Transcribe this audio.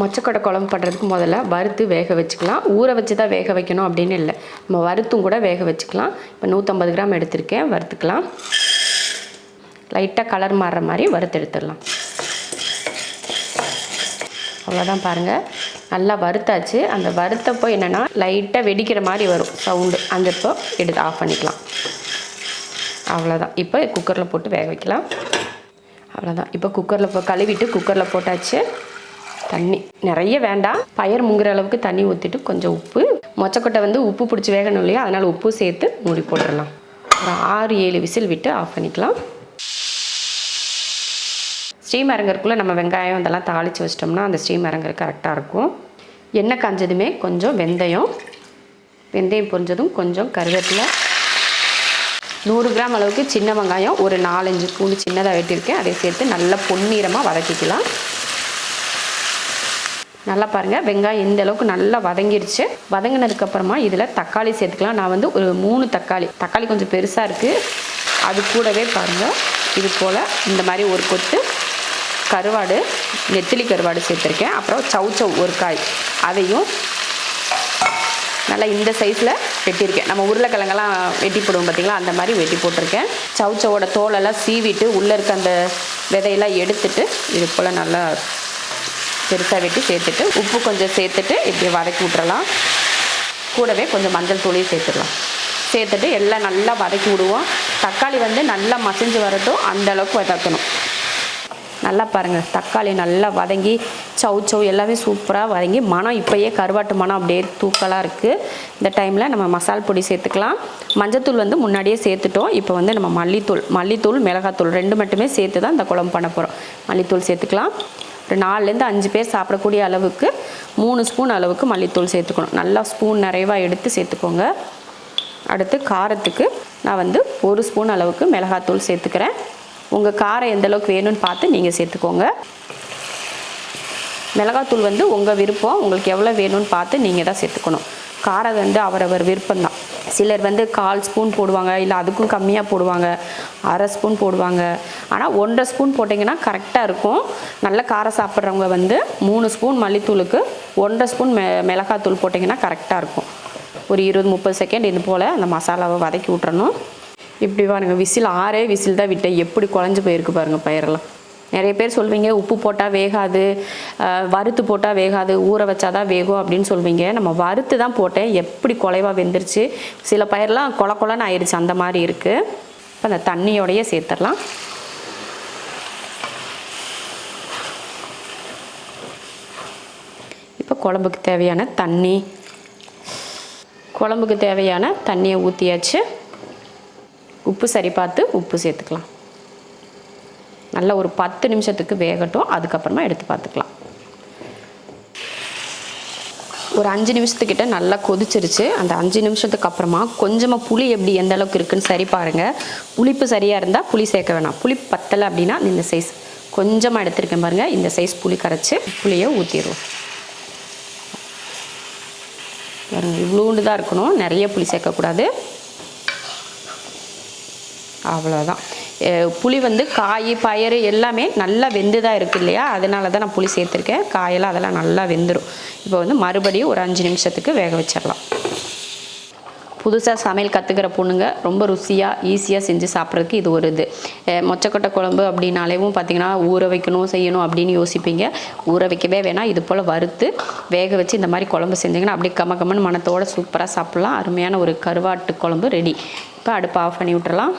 மொச்சக்கொடை குழம்பு பண்ணுறதுக்கு முதல்ல வறுத்து வேக வச்சுக்கலாம். ஊற வச்சு தான் வேக வைக்கணும் அப்படின்னு இல்லை. நம்ம வறுத்தும் கூட வேக வச்சுக்கலாம். இப்போ நூற்றம்பது கிராம் எடுத்திருக்கேன். வறுத்துக்கலாம். லைட்டாக கலர் மாறுற மாதிரி வறுத்து எடுத்துடலாம். அவ்வளோதான் பாருங்கள் நல்லா வறுத்தாச்சு. அந்த வறுத்தப்போ என்னென்னா லைட்டாக வெடிக்கிற மாதிரி வரும். சவுண்டு அந்த இப்போ எடுத்து ஆஃப் பண்ணிக்கலாம். அவ்வளோதான் இப்போ குக்கரில் போட்டு வேக வைக்கலாம். அவ்வளோதான் இப்போ குக்கரில் போ கழுவிட்டு குக்கரில் போட்டாச்சு. தண்ணி நிறைய வேண்டாம். பயிர் முங்குற அளவுக்கு தண்ணி ஊற்றிட்டு கொஞ்சம் உப்பு. மொச்சக்கொட்டை வந்து உப்பு பிடிச்சி வேகணும் இல்லையா? அதனால் உப்பு சேர்த்து மூடி போட்டுடலாம் ஒரு ஆறு ஏழு விசில் விட்டு ஆஃப் பண்ணிக்கலாம். ஸ்டீம் இறங்குறதுக்குள்ளே நம்ம வெங்காயம் இதெல்லாம் தாளித்து வச்சிட்டோம்னா அந்த ஸ்டீம் இறங்குற கரெக்டாக இருக்கும். எண்ணெய் காஞ்சதுமே கொஞ்சம் வெந்தயம். வெந்தயம் பொரிஞ்சதும் கொஞ்சம் கருவேப்பிலை. நூறு கிராம் அளவுக்கு சின்ன வெங்காயம். ஒரு நாலஞ்சு பூண்டு சின்னதாக வெட்டியிருக்கேன். அதை சேர்த்து நல்லா பொன்னீரமாக வதக்கிக்கலாம். நல்லா பாருங்கள் வெங்காயம் இந்த அளவுக்கு நல்லா வதங்கிருச்சு. வதங்கினதுக்கப்புறமா இதில் தக்காளி சேர்த்துக்கலாம். நான் வந்து ஒரு மூணு தக்காளி. தக்காளி கொஞ்சம் பெருசாக இருக்குது அது கூடவே பாருங்கள் இது போல் இந்த மாதிரி ஒரு கொத்து கருவாடு நெத்திலி கருவாடு சேர்த்துருக்கேன். அப்புறம் சவு ஒரு காய். அதையும் நல்லா இந்த சைஸில் வெட்டியிருக்கேன். நம்ம உருளைக்கிழங்கெல்லாம் வெட்டி போடுவோம் பார்த்தீங்களா அந்த மாதிரி வெட்டி போட்டிருக்கேன். சவுச்சவோட தோலெல்லாம் சீவிட்டு உள்ளே இருக்க அந்த விதையெல்லாம் எடுத்துட்டு இது போல் நல்லா பெருசாக வெட்டி சேர்த்துட்டு உப்பு கொஞ்சம் சேர்த்துட்டு இப்படி வதக்கி விட்றலாம் கூடவே கொஞ்சம் மஞ்சள் தூளையும் சேர்த்துடலாம். சேர்த்துட்டு எல்லாம் நல்லா வதக்கி விடுவோம். தக்காளி வந்து நல்லா மசிஞ்சு வரட்டும். அந்தளவுக்கு வதக்கணும். நல்லா பாருங்கள் தக்காளி நல்லா வதங்கி சவு சவு எல்லாமே சூப்பராக வதங்கி மனம் இப்போயே கருவாட்டு மனம் அப்படியே தூக்கலாக இருக்குது இந்த டைமில் நம்ம மசால் பொடி சேர்த்துக்கலாம். மஞ்சத்தூள் வந்து முன்னாடியே சேர்த்துட்டோம். இப்போ வந்து நம்ம மல்லித்தூள் மல்லித்தூள் மிளகாத்தூள் ரெண்டு மட்டுமே சேர்த்து தான் இந்த குழம்பு பண்ண போகிறோம் மல்லித்தூள் சேர்த்துக்கலாம். ஒரு நாலுலேருந்து அஞ்சு பேர் சாப்பிடக்கூடிய அளவுக்கு மூணு ஸ்பூன் அளவுக்கு மல்லித்தூள் சேர்த்துக்கணும். நல்லா ஸ்பூன் நிறைவாக எடுத்து சேர்த்துக்கோங்க. அடுத்து காரத்துக்கு நான் வந்து ஒரு ஸ்பூன் அளவுக்கு மிளகாத்தூள் சேர்த்துக்கிறேன். உங்கள் காரம் எந்த அளவுக்கு வேணும்னு பார்த்து நீங்கள் சேர்த்துக்கோங்க. மிளகாத்தூள் வந்து உங்கள் விருப்பம். உங்களுக்கு எவ்வளோ வேணும்னு பார்த்து நீங்கள் தான் சேர்த்துக்கணும். காரம் வந்து அவரவர் விருப்பம்தான் சிலர் வந்து கால் ஸ்பூன் போடுவாங்க இல்லை அதுக்கும் கம்மியாக போடுவாங்க. அரை ஸ்பூன் போடுவாங்க. ஆனால் ஒன்றரை ஸ்பூன் போட்டிங்கன்னா கரெக்டாக இருக்கும். நல்ல காரம் சாப்பிட்றவங்க வந்து மூணு ஸ்பூன் மல்லித்தூளுக்கு ஒன்றரை ஸ்பூன் மெ மிளகாத்தூள் போட்டிங்கன்னா கரெக்டாக இருக்கும். ஒரு இருபது முப்பது செகண்ட் இது போல் அந்த மசாலாவை வதக்கி விட்றணும் இப்படி பாருங்க விசில் ஆறே விசில் தான் விட்டேன். எப்படி குழஞ்சு போயிருக்கு பாருங்கள் பயிரெல்லாம். நிறைய பேர் சொல்வீங்க உப்பு போட்டால் வேகாது வறுத்து போட்டால் வேகாது ஊற வச்சாதான் வேகும் அப்படின்னு சொல்வீங்க. நம்ம வறுத்து தான் போட்டேன். எப்படி குலைவா வெந்துருச்சு? சில பயிரெலாம் கொல கொலன்னு ஆயிடுச்சு அந்த மாதிரி இருக்குது இப்போ அந்த தண்ணியோடையே சேர்த்துடலாம். இப்போ குழம்புக்கு தேவையான தண்ணி. குழம்புக்கு தேவையான தண்ணியை ஊற்றியாச்சு உப்பு சரி பார்த்து உப்பு சேர்த்துக்கலாம். நல்லா ஒரு பத்து நிமிஷத்துக்கு வேகட்டும் அதுக்கப்புறமா எடுத்து பார்த்துக்கலாம். ஒரு அஞ்சு நிமிஷத்துக்கிட்ட நல்லா கொதிச்சிருச்சு. அந்த அஞ்சு நிமிஷத்துக்கு அப்புறமா கொஞ்சமாக புளி எப்படி எந்த அளவுக்கு இருக்குன்னு சரி பாருங்கள் புளிப்பு சரியாக இருந்தால் புளி சேர்க்க வேணாம். புளி பத்தலை அப்படின்னா இந்த சைஸ் கொஞ்சமாக எடுத்துருக்கேன் பாருங்கள் இந்த சைஸ் புளி கரைச்சி புளியை ஊற்றிடுவோம் பாருங்கள் இவ்வளோண்டு தான் இருக்கணும். நிறைய புளி சேர்க்கக்கூடாது. அவ்வளோதான் புளி வந்து காய் பயறு எல்லாமே நல்லா வெந்து தான் இருக்குது இல்லையா? அதனால தான் நான் புளி சேர்த்துருக்கேன். காயெல்லாம் அதெல்லாம் நல்லா வெந்துடும் இப்போ வந்து மறுபடியும் ஒரு அஞ்சு நிமிஷத்துக்கு வேக வச்சிடலாம். புதுசாக சமையல் கற்றுக்கிற பொண்ணுங்க ரொம்ப ருசியாக ஈஸியாக செஞ்சு சாப்பிட்றதுக்கு இது ஒரு இது. மொச்சக்கொட்டை குழம்பு அப்படின்னாலேவும் பார்த்தீங்கன்னா ஊற வைக்கணும் செய்யணும் அப்படின்னு யோசிப்பீங்க. ஊற வைக்கவே வேணாம். இது போல் வறுத்து வேக வச்சு இந்த மாதிரி குழம்பு செஞ்சிங்கன்னா அப்படியே கம கமன்னு மணத்தோட சூப்பராக சாப்பிட்லாம். அருமையான ஒரு கருவாட்டு குழம்பு ரெடி. இப்போ அடுப்பை ஆஃப் பண்ணி விட்டுறலாம்.